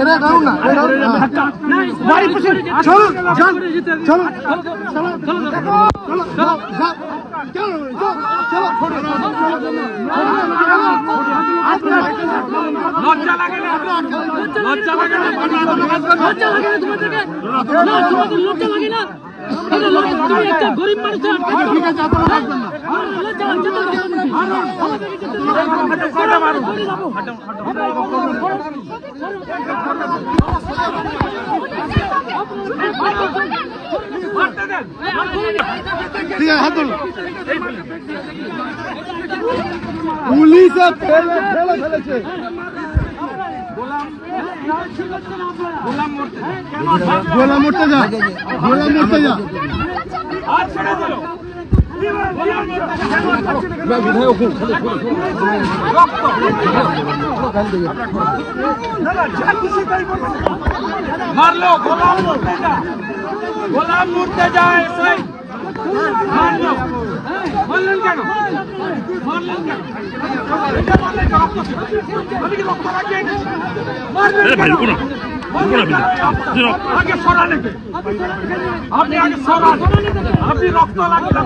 এটা দাঁড়ান না এটা। বাড়ি যান চলো চলো চলো চলো চলো চলো লজ্জা লাগে না? লজ্জা লাগে না? লজ্জা লাগে না? তোমাদেরকে লজ্জা লাগে না? গরিব মানুষের ফেলে ফেলেছে। গোলাম মরতে গোলা মরতে যা গোলা মরতে যা আর ছেড়ে দিল গোলাম মরতে মারলো গোলাম মরতে যা গোলাম মরতে যা মারলেন কেন মারলেন কেন। আমি কি রক্ত লাগিয়ে এনেছি? মারলেন আরে ভাই, কেন? রুকো না। রুকো না, বিনা। যে রক্ত- আগে সরান আপনি আগে সরান আপনি রক্ত লাগিয়ে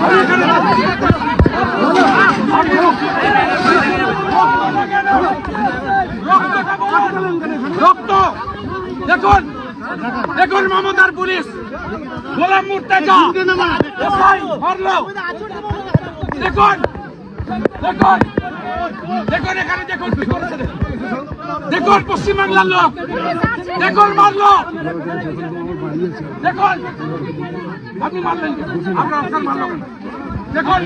আপনি এখানে- আপনি রক্ত দেখুন দেখুন মমতার পুলিশ। গোলাম মুর্তেজা। মারলো। দেখুন দেখুন দেখুন এখানে দেখুন কি করেছে। দেখুন। পশ্চিমবাংলার লোক। দেখুন মারলো। দেখুন। আপনি মারলেন আপনার মারলো। দেখুন।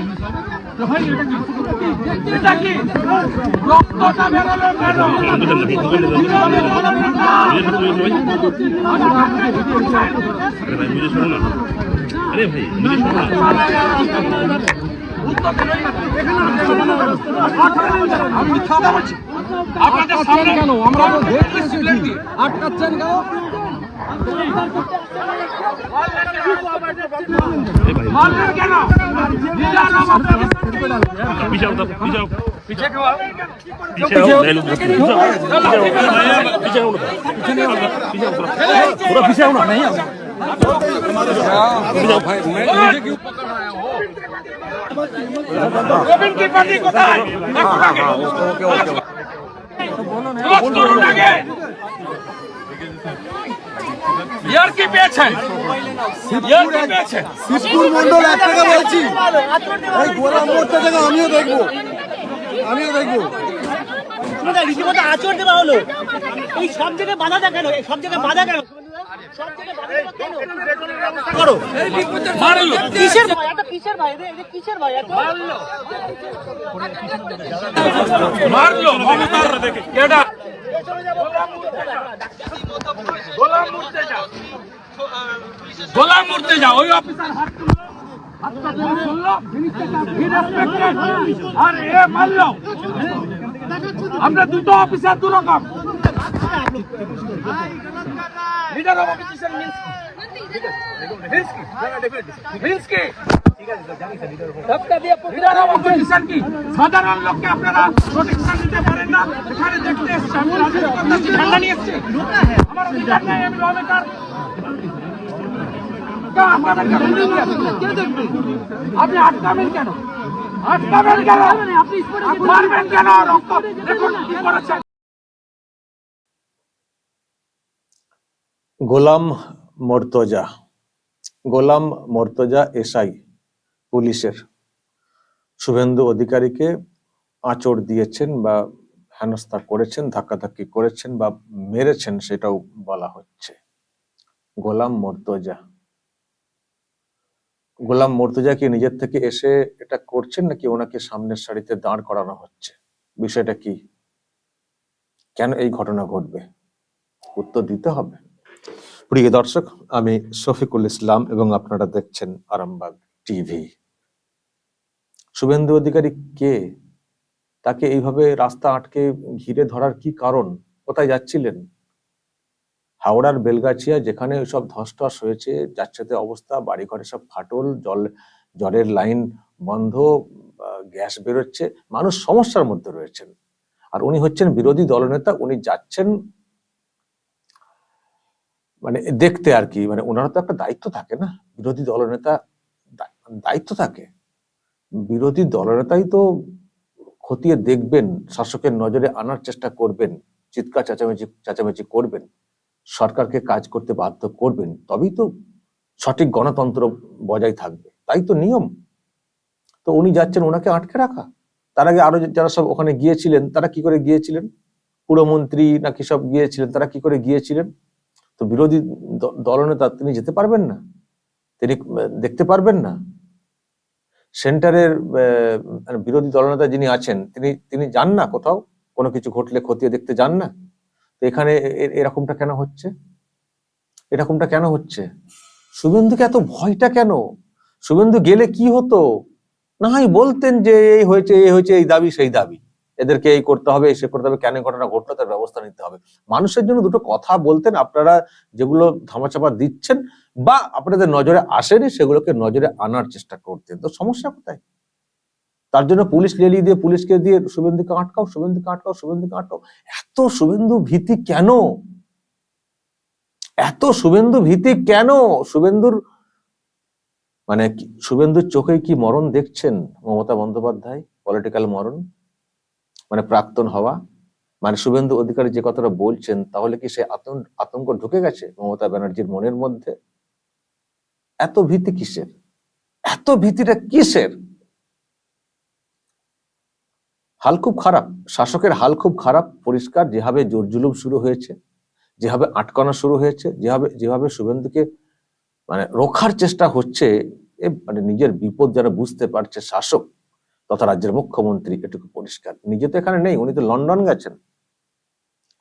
আরে ভাই আমি মিথ্যা কথা বলছি আপনাদের সামনে কেন আমরা আটকাচ্ছেন কেন? আরে ভাই মারলেন কেন নিজের নাম আপনাকে পিছাও তো পিছাও পিছিয়ে কেউ আ- পিছাও এই লোক পিছাও পিছাও পিছাও পুরো পিছাও না नहीं রবিন কি পার্টি কোথায় দেখুন আগে ক্লোজ করুন আগে ইয়ার কি পেয়েছেন ইয়ার কি পেয়েছেন শিবপুর মন্ডল এক টাকা বলছি এই গোলা মরতে থেকে আমিও দেখব। আমিও দেখব। রীতিমতো আচর দেওয়া হলো। এই সব জায়গায় বাধা দেয় কেন? সব জায়গায় বাধা কেন? মারলো। মমতার গোলাম মুর্তে যা গোলাম মুর্তে যা ওই অফিসার হাত তুললো হাতটা ধরে তুললো He respected, আর এ মারলো আমরা দুটো অফিসার দু রকম leader of opposition means means কি লিডার অফ অপোজিশন কি সাধারণ লোককে আপনারা প্রোটেকশন দিতে পারেন না এখানে দেখতে এসছি আমি রাজনীতি করতে এসছি, ঠান্ডা নিয়ে এসছি আমার অধিকার নেই আমি আপনি আটকাবেন কেন আটকাবেন কেন মারবেন কেন গোলাম মর্তজা গোলাম মর্তজা এসআই, পুলিশের। শুভেন্দু অধিকারীকে আঁচড় দিয়েছেন বা হেনস্থা করেছেন, ধাক্কাধাক্কি করেছেন বা মেরেছেন সেটাও বলা হচ্ছে। গোলাম মর্তজা। গোলাম মর্তজা কি নিজের থেকে এসে এটা করছেন নাকি ওনাকে সামনের সারিতে দাঁড় করানো হচ্ছে? বিষয়টা কি? কেন এই ঘটনা ঘটবে? উত্তর দিতে হবে। প্রিয় দর্শক, আমি শফিকুল ইসলাম এবং আপনারা দেখছেন আরামবাগ টিভি। শুভেন্দু অধিকারী কে? তাকে এইভাবে রাস্তা আটকে ঘিরে ধরার কি কারণ? কোথায় যাচ্ছিলেন? হাওড়ার বেলগাছিয়া, যেখানে সব ধসটস হয়েছে যাচ্ছেতে অবস্থা, বাড়িঘরে সব ফাটল, জল, জলের লাইন বন্ধ গ্যাস বেরোচ্ছে, মানুষ সমস্যার মধ্যে রয়েছেন। আর উনি হচ্ছেন বিরোধী দলনেতা, উনি যাচ্ছেন মানে দেখতে আর কি মানে ওনারা তো একটা দায়িত্ব থাকে না? বিরোধী দলনেতা দায়িত্ব থাকে। বিরোধী দলনেতাই তো খতিয়ে দেখবেন, শাসকের নজরে আনার চেষ্টা করবেন, চিৎকার চেঁচামেচি চেঁচামেচি করবেন, সরকারকে কাজ করতে বাধ্য করবেন, তবেই তো সঠিক গণতন্ত্র বজায় থাকবে। তাই তো নিয়ম। তো উনি যাচ্ছেন ওনাকে আটকে রাখা। তার আগে আরও যারা সব ওখানে গিয়েছিলেন, তারা কি করে গিয়েছিলেন? পুরমন্ত্রী নাকি সব গিয়েছিলেন, তারা কি করে গিয়েছিলেন? তো বিরোধী দলনেতা তিনি যেতে পারবেন না। তিনি দেখতে পারবেন না। সেন্টারের মানে বিরোধী দলনেতা যিনি আছেন, তিনি তিনি যান না কোথাও? কোনো কিছু ঘটলে খতিয়ে দেখতে যান না? তো এখানে এরকমটা কেন হচ্ছে? এরকমটা কেন হচ্ছে? শুভেন্দুকে এত ভয়টা কেন? শুভেন্দু গেলে কি হতো? না হয় বলতেন যে এই হয়েছে এই হয়েছে, এই দাবি, সেই দাবি। এদেরকে এই করতে হবে সে করতে হবে, কেন ঘটনা ঘটলো তার ব্যবস্থা নিতে হবে। মানুষের জন্য দুটো কথা বলতেন, আপনারা যেগুলো ধামাচাপা দিচ্ছেন বা আপনাদের নজরে আসেনি, সেগুলোকে নজরে আনার চেষ্টা করতেন তো সমস্যা কোথায়? তার জন্য পুলিশ লেলি দিয়ে, পুলিশকে দিয়ে, শুভেন্দুকে আটকাও শুভেন্দুকে আটকাও শুভেন্দুকে আটকাও। এত শুভেন্দু ভীতি কেন? এত শুভেন্দু ভীতি কেন? শুভেন্দুর মানে শুভেন্দুর চোখে কি মরণ দেখছেন মমতা বন্দ্যোপাধ্যায়? পলিটিক্যাল মরণ? মানে প্রাক্তন হওয়া? মানে শুভেন্দু অধিকারী যে কথাটা বলছেন, তাহলে কি সে আতঙ্ক ঢুকে গেছে মমতা ব্যানার্জির মনের মধ্যে? এত ভীতি কিসের? এত ভীতিটা কিসের? হাল খুব খারাপ। শাসকের হাল খুব খারাপ। পরিষ্কার, যেভাবে জোর জুলুম শুরু হয়েছে, যেভাবে আটকানো শুরু হয়েছে, যেভাবে যেভাবে শুভেন্দুকে মানে রক্ষার চেষ্টা হচ্ছে, এ মানে নিজের বিপদ যারা বুঝতে পারছে শাসক তথা রাজ্যের মুখ্যমন্ত্রী, এটুকু পরিষ্কার। নিজে তো এখানে নেই, উনি তো লন্ডন গেছেন।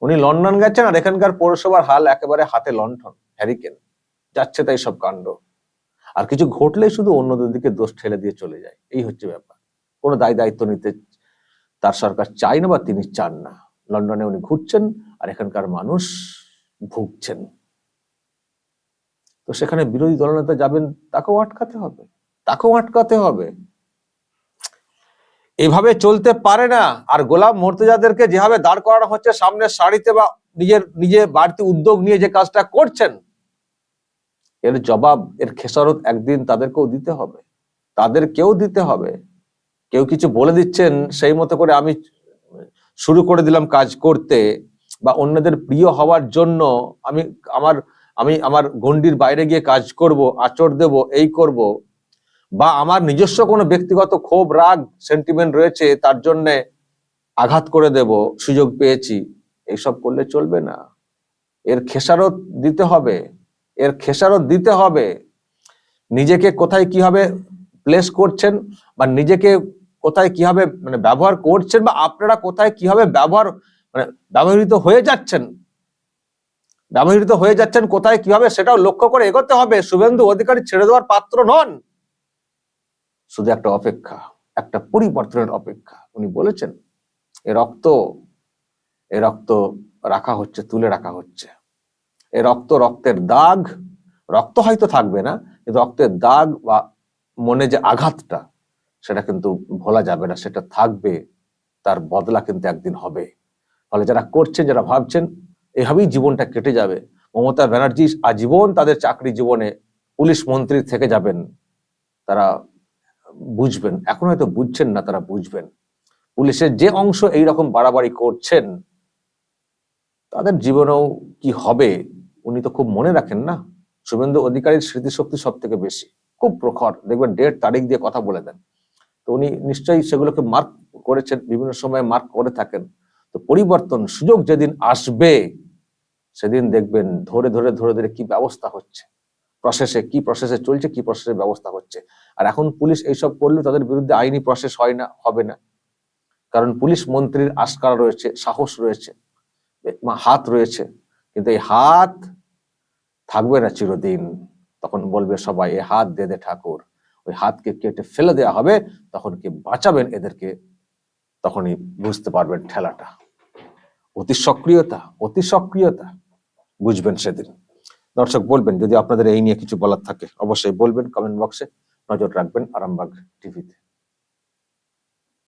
উনি লন্ডন গেছেন আর এখানকার পৌরসভার হাল একেবারে হাতে লণ্ঠন হ্যারিকেন যাচ্ছে তাই সব কাণ্ড। আর কিছু ঘটলে শুধু অন্যদের দিকে দোষ ঠেলে দিয়ে চলে যায়। এই হচ্ছে ব্যাপার। কোনো দায় দায়িত্ব নিতে তার সরকার চায় না বা তিনি চান না। লন্ডনে উনি ঘুরছেন আর এখানকার মানুষ ভুগছেন। তো সেখানে বিরোধী দলনেতা যাবেন, তাকেও আটকাতে হবে। তাকেও আটকাতে হবে। এভাবে চলতে পারে না। আর গোলাম মর্তুজাদেরকে যেভাবে দাঁড় করানো হচ্ছে, সামনের সারিতে বা নিজের, নিজে বাড়তি উদ্যোগ নিয়ে যে কাজটা করছেন এর জবাব, এর খেসারত একদিন তাদেরকেও দিতে হবে। তাদেরকেও দিতে হবে। কেউ কিছু বলে দিচ্ছেন, সেই মতো করে আমি শুরু করে দিলাম কাজ করতে বা অন্যদের প্রিয় হওয়ার জন্য আমি আমার আমি আমার গণ্ডির বাইরে গিয়ে কাজ করব আচর দেব, এই করব বা আমার নিজস্ব কোনো ব্যক্তিগত ক্ষোভ, রাগ সেন্টিমেন্ট রয়েছে, তার জন্যে আঘাত করে দেব, সুযোগ পেয়েছি। এইসব করলে চলবে না। এর খেসারত দিতে হবে। এর খেসারত দিতে হবে। নিজেকে কোথায় কীভাবে প্লেস করছেন বা নিজেকে কোথায় কীভাবে মানে ব্যবহার করছেন বা আপনারা কোথায় কীভাবে ব্যবহার মানে ব্যবহৃত হয়ে যাচ্ছেন, ব্যবহৃত হয়ে যাচ্ছেন, কোথায় কীভাবে সেটাও লক্ষ্য করে এগোতে হবে। শুভেন্দু অধিকারী ছেড়ে দেওয়ার পাত্র নন। শুধু একটা অপেক্ষা, একটা পরিবর্তনের অপেক্ষা। উনি বলেছেন, এ রক্ত এ রক্ত রাখা হচ্ছে, তুলে রাখা হচ্ছে। এ রক্ত রক্তের দাগ, রক্ত হয়তো থাকবে না, কিন্তু রক্তের দাগ বা মনে যে আঘাতটা, সেটা কিন্তু ভোলা যাবে না, সেটা থাকবে, তার বদলা কিন্তু একদিন হবে। ফলে যারা করছেন, যারা ভাবছেন, এভাবেই জীবনটা কেটে যাবে। মমতা ব্যানার্জি আজীবন তাদের চাকরি জীবনে পুলিশ মন্ত্রী থেকে যাবেন, তারা বুঝবেন। এখন হয়তো বুঝছেন না, তারা বুঝবেন। পুলিশের যে অংশ এই রকম বাড়াবাড়ি করছেন, তাদের জীবনেও কি হবে? উনি তো খুব মনে রাখেন না? শুভেন্দু অধিকারীর স্মৃতিশক্তি সব থেকে বেশি। খুব প্রখর। দেখবেন ডেট, তারিখ দিয়ে কথা বলে দেন। তো উনি নিশ্চয়ই সেগুলোকে মার্ক করেছেন, বিভিন্ন সময় মার্ক করে থাকেন। তো পরিবর্তন, সুযোগ যেদিন আসবে, সেদিন দেখবেন ধরে ধরে ধরে ধরে কি ব্যবস্থা হচ্ছে। প্রসেসে কি প্রসেসে চলছে, কি প্রসেসে ব্যবস্থা হচ্ছে। আর এখন পুলিশ এইসব করলে তাদের বিরুদ্ধে আইনি প্রসেস হয় না, হবে না। কারণ পুলিশ মন্ত্রীর আস্কার রয়েছে, সাহস রয়েছে হাত রয়েছে। কিন্তু এই হাত থাকবে না চিরদিন। তখন বলবে সবাই, এ হাত দে দে ঠাকুর। ওই হাতকে কেটে ফেলে দেওয়া হবে, তখন কি বাঁচাবেন এদেরকে? তখনই বুঝতে পারবেন ঠেলাটা। অতি সক্রিয়তা অতি সক্রিয়তা। বুঝবেন সেদিন। দর্শক, বলবেন, যদি আপনাদের এই নিয়ে কিছু বলার থাকে, অবশ্যই বলবেন কমেন্ট বক্সে। নজর রাখবেন আরামবাগ টিভিতে।